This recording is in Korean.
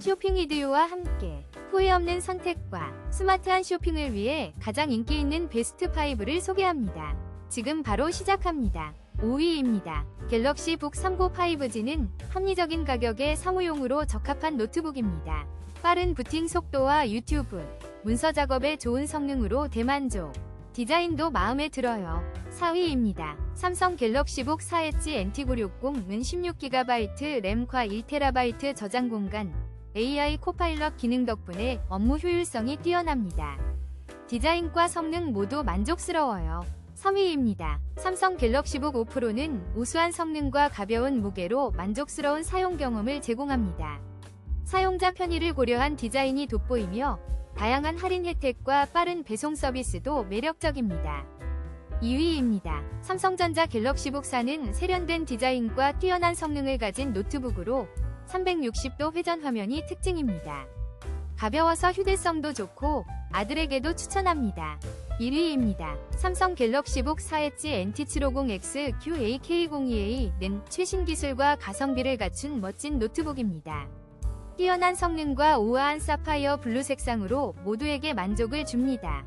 쇼핑 이디오와 함께 후회 없는 선택과 스마트한 쇼핑을 위해 가장 인기 있는 베스트 5를 소개합니다. 지금 바로 시작합니다. 5위입니다. 갤럭시 북 39 5G는 합리적인 가격에 사무용으로 적합한 노트북입니다. 빠른 부팅 속도와 유튜브, 문서 작업에 좋은 성능으로 대만족. 디자인도 마음에 들어요. 4위입니다. 삼성 갤럭시북 4엣지 NT960은 16GB 램과 1TB 저장 공간, AI 코파일럿 기능 덕분에 업무 효율성이 뛰어납니다. 디자인과 성능 모두 만족스러워요. 3위입니다. 삼성 갤럭시북 5 프로는 우수한 성능과 가벼운 무게로 만족스러운 사용 경험을 제공합니다. 사용자 편의를 고려한 디자인이 돋보이며 다양한 할인 혜택과 빠른 배송 서비스도 매력적입니다. 2위입니다. 삼성전자 갤럭시북 4는 세련된 디자인과 뛰어난 성능을 가진 노트북으로 360도 회전 화면이 특징입니다. 가벼워서 휴대성도 좋고 아들에게도 추천합니다. 1위입니다. 삼성 갤럭시 북 4엣지 NT750X QAK02A는 최신 기술과 가성비를 갖춘 멋진 노트북입니다. 뛰어난 성능과 우아한 사파이어 블루 색상으로 모두에게 만족을 줍니다.